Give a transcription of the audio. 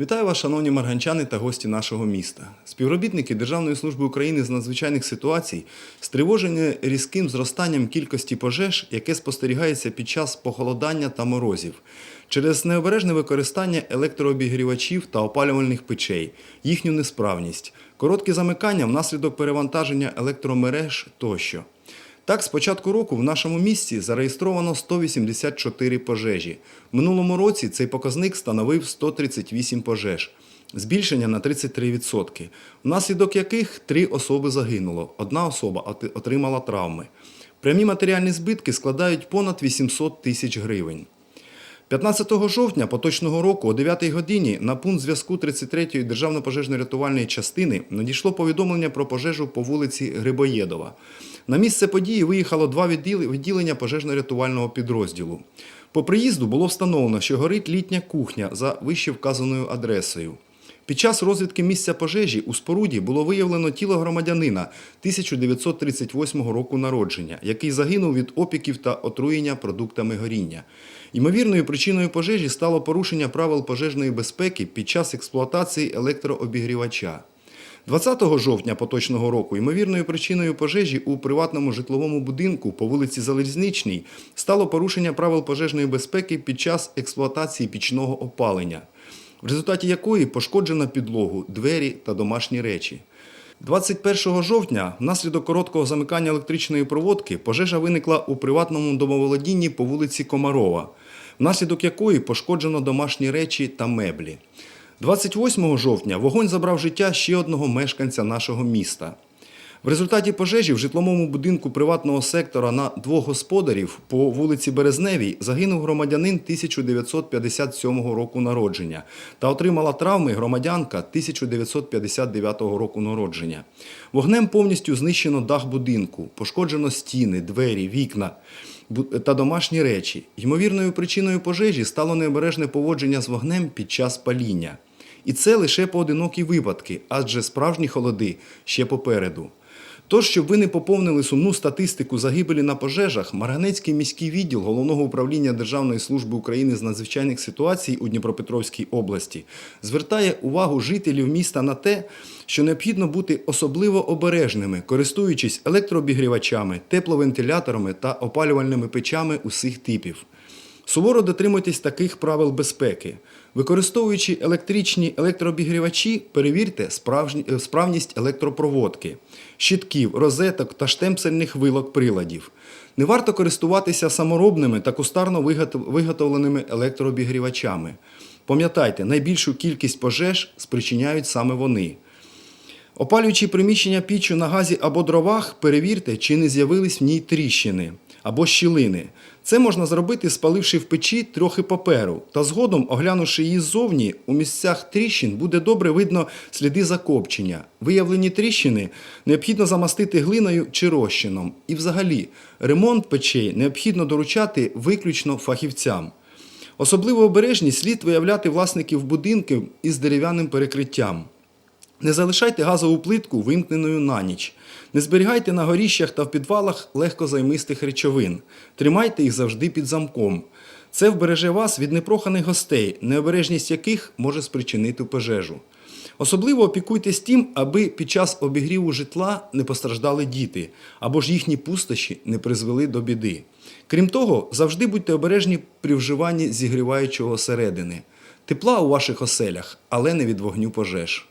Вітаю вас, шановні марганчани та гості нашого міста. Співробітники Державної служби України з надзвичайних ситуацій стривожені різким зростанням кількості пожеж, яке спостерігається під час похолодання та морозів, через необережне використання електрообігрівачів та опалювальних печей, їхню несправність, короткі замикання внаслідок перевантаження електромереж тощо. Так, з початку року в нашому місті зареєстровано 184 пожежі. В минулому році цей показник становив 138 пожеж, збільшення на 33%, внаслідок яких три особи загинуло, одна особа отримала травми. Прямі матеріальні збитки складають понад 800 тисяч гривень. 15 жовтня поточного року о 9 годині на пункт зв'язку 33-ї державно-пожежно-рятувальної частини надійшло повідомлення про пожежу по вулиці Грибоєдова. На місце події виїхало два відділення пожежно-рятувального підрозділу. По приїзду було встановлено, що горить літня кухня за вище вказаною адресою. Під час розвідки місця пожежі у споруді було виявлено тіло громадянина 1938 року народження, який загинув від опіків та отруєння продуктами горіння. Ймовірною причиною пожежі стало порушення правил пожежної безпеки під час експлуатації електрообігрівача. 20 жовтня поточного року ймовірною причиною пожежі у приватному житловому будинку по вулиці Залізничній стало порушення правил пожежної безпеки під час експлуатації пічного опалення, в результаті якої пошкоджено підлогу, двері та домашні речі. 21 жовтня внаслідок короткого замикання електричної проводки пожежа виникла у приватному домоволодінні по вулиці Комарова, внаслідок якої пошкоджено домашні речі та меблі. 28 жовтня вогонь забрав життя ще одного мешканця нашого міста. В результаті пожежі в житловому будинку приватного сектора на двох господарів по вулиці Березневій загинув громадянин 1957 року народження та отримала травми громадянка 1959 року народження. Вогнем повністю знищено дах будинку, пошкоджено стіни, двері, вікна та домашні речі. Ймовірною причиною пожежі стало необережне поводження з вогнем під час паління. І це лише поодинокі випадки, адже справжні холоди ще попереду. Тож, щоб ви не поповнили сумну статистику загибелі на пожежах, Марганецький міський відділ Головного управління Державної служби України з надзвичайних ситуацій у Дніпропетровській області звертає увагу жителів міста на те, що необхідно бути особливо обережними, користуючись електрообігрівачами, тепловентиляторами та опалювальними печами усіх типів. Суворо дотримуйтесь таких правил безпеки. Використовуючи електричні електрообігрівачі, перевірте е, справність електропроводки, щитків, розеток та штемпсельних вилок приладів. Не варто користуватися саморобними та кустарно виготовленими електрообігрівачами. Пам'ятайте, найбільшу кількість пожеж спричиняють саме вони. Опалюючи приміщення піччю на газі або дровах, перевірте, чи не з'явились в ній тріщини або щілини. Це можна зробити, спаливши в печі трохи паперу, та згодом, оглянувши її ззовні, у місцях тріщин буде добре видно сліди закопчення. Виявлені тріщини необхідно замастити глиною чи розчином. І взагалі, ремонт печей необхідно доручати виключно фахівцям. Особливо обережність слід виявляти власників будинків із дерев'яним перекриттям. Не залишайте газову плитку вимкненою на ніч. Не зберігайте на горіщах та в підвалах легкозаймистих речовин. Тримайте їх завжди під замком. Це вбереже вас від непроханих гостей, необережність яких може спричинити пожежу. Особливо опікуйтесь тим, аби під час обігріву житла не постраждали діти, або ж їхні пустощі не призвели до біди. Крім того, завжди будьте обережні при вживанні зігріваючого середини. Тепла у ваших оселях, але не від вогню пожеж.